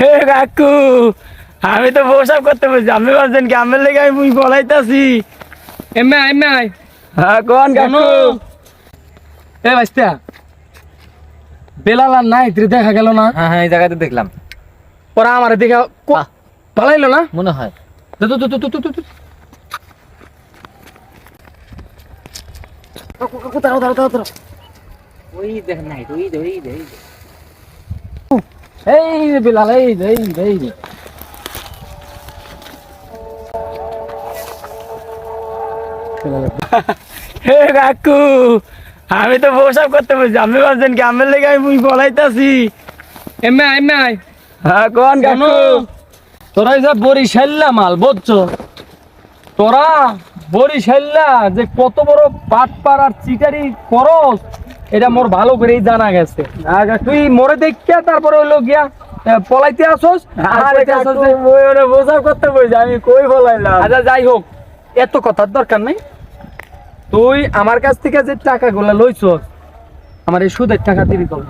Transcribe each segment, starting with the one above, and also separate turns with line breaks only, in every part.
হে কাকু আমি তো বসাব করতে বলছি আপনি ভাবছেন কি আমার লেগে আমি বলাইতাছি?
এমে এমে আয়
হ্যাঁ কোন কাকু?
এ বাইস্তা বেলাল আর নাই তুই দেখা গেল না।
হ্যাঁ হ্যাঁ এই জায়গাতে দেখলাম।
ওরা আমার দেখা। পালাইলো না?
মনে হয়।
তো তো তো তো তো তো তো
দাঁড়াও দাঁড়াও দাঁড়াও দাঁড়াও।
ওই দেখ নাই ওই দে ওই দে ওই দে।
এই যে বেলাল এই যে, এই যে, এই যে।
হে কাকু আমি তো বসাব করতে বলছি আপনি ভাবছেন কি আমার লেগে আমি বলাইতাছি
এমে আয়, এমে আয়।
হ্যাঁ কোন কাকু
তোরা যে বরিশাল্লা মাল বুঝছ তোরা বরিশাল্লা যে কত বড় পাট পাড়ার চিটারি করস এটা মোর ভালো করেই জানা গেছে। তুই মোরে দেখিয়া তারপরে হইল গিয়া পলাইতে আসোস। আর
করতে বলছি আমি কই পলাইলাম?
আচ্ছা যাই হোক এত কথার দরকার নাই। তুই আমার কাছ থেকে যে টাকাগুলো লইছ আমার এই সুদের টাকা দিবি হুম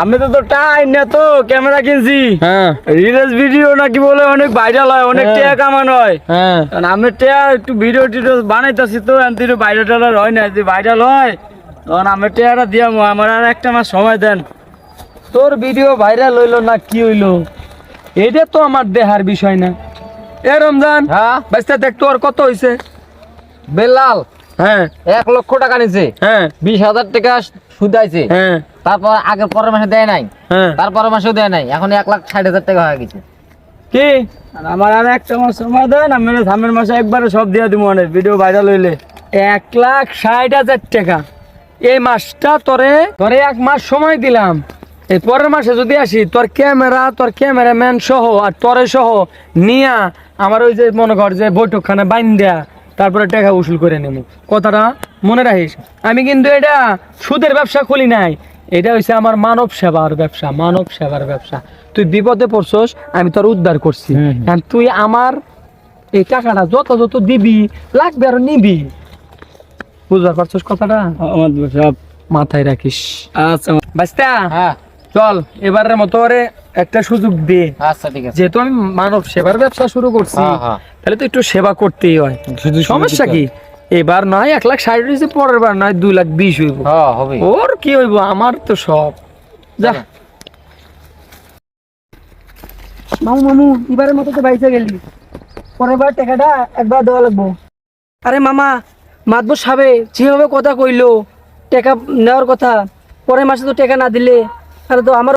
আমি তো টাইম না তো ক্যামেরা কিনছি।
হ্যাঁ।
রিলস ভিডিও নাকি বলে অনেক ভাইরাল হয় অনেক
হ্যাঁ।
টাকা কামানো হয়।
হ্যাঁ।
আমি টিয়া একটু ভিডিও টিডিও বানাইতেছি তো এনতে ভাইরাল টাইরাল হয় না যদি ভাইরাল হয় তখন আমি টিয়াটা দিয়া আমার আর একটা মাস সময় দেন।
তোর ভিডিও ভাইরাল হইল না কি হইল? এটা তো আমার দেহার বিষয় না। এ রমজান
হ্যাঁ।
বাচ্চা দেখ তোর কত হইছে?
বেলাল
হ্যাঁ।
এক লক্ষ টাকা নিছে।
হ্যাঁ।
বিশ হাজার টাকা সুদাইছে
হ্যাঁ।
তারপর আগের পরের মাসে দেয় নাই।
হ্যাঁ।
তারপরের মাসেও দেয় নাই। এখন এক লাখ ষাট হাজার টাকা হয়ে গেছে।
কি?
আমার আর একটা মাস সময় দেন আমি সামনের মাসে একবারে সব দিয়ে দিব অনেক ভিডিও ভাইরাল হইলে।
এক লাখ ষাট হাজার টাকা। এই মাসটা তোরে তোরে এক মাস সময় দিলাম। এই পরের মাসে যদি আসি তোর ক্যামেরা তোর ক্যামেরাম্যান সহ আর তোরে সহ নিয়া আমার ওই যে মনে কর যে বৈঠকখানে বাইন দেয়া তারপরে টাকা উসুল করে নেব। কথাটা মনে রাখিস আমি কিন্তু এটা সুদের ব্যবসা খুলি নাই। এটা হইছে আমার মানব সেবার ব্যবসা মানব সেবার ব্যবসা। তুই বিপদে পড়ছস আমি তোর উদ্ধার করছি। কারণ তুই আমার এই টাকাটা যত যত দিবি লাগবে আর নিবি। বুঝতে পারছস কথাটা?
আমার সব
মাথায় রাখিস।
আচ্ছা
বাস্তা
হ্যাঁ।
চল এবারের মতো একটা সুযোগ দে।
আচ্ছা ঠিক আছে।
যেহেতু আমি মানব সেবার ব্যবসা শুরু করছি
হ্যাঁ, হ্যাঁ।
তাহলে তো একটু সেবা করতেই হয়। সমস্যা কি? এবার নয় এক লাখ ষাট হয়েছে পরের বার নয় দুই লাখ বিশ হইব।
হ্যাঁ
ওর কি হইব? আমার তো সব। যা।
মামু মামু এবারের মতো তো বাইসে গেলি। পরের বার টাকাটা একবার দেওয়া লাগবো। আরে মামা মাতবর সাবে যেভাবে কথা কইলো টাকা নেওয়ার কথা পরের মাসে তো টাকা না দিলে তাহলে তো আমার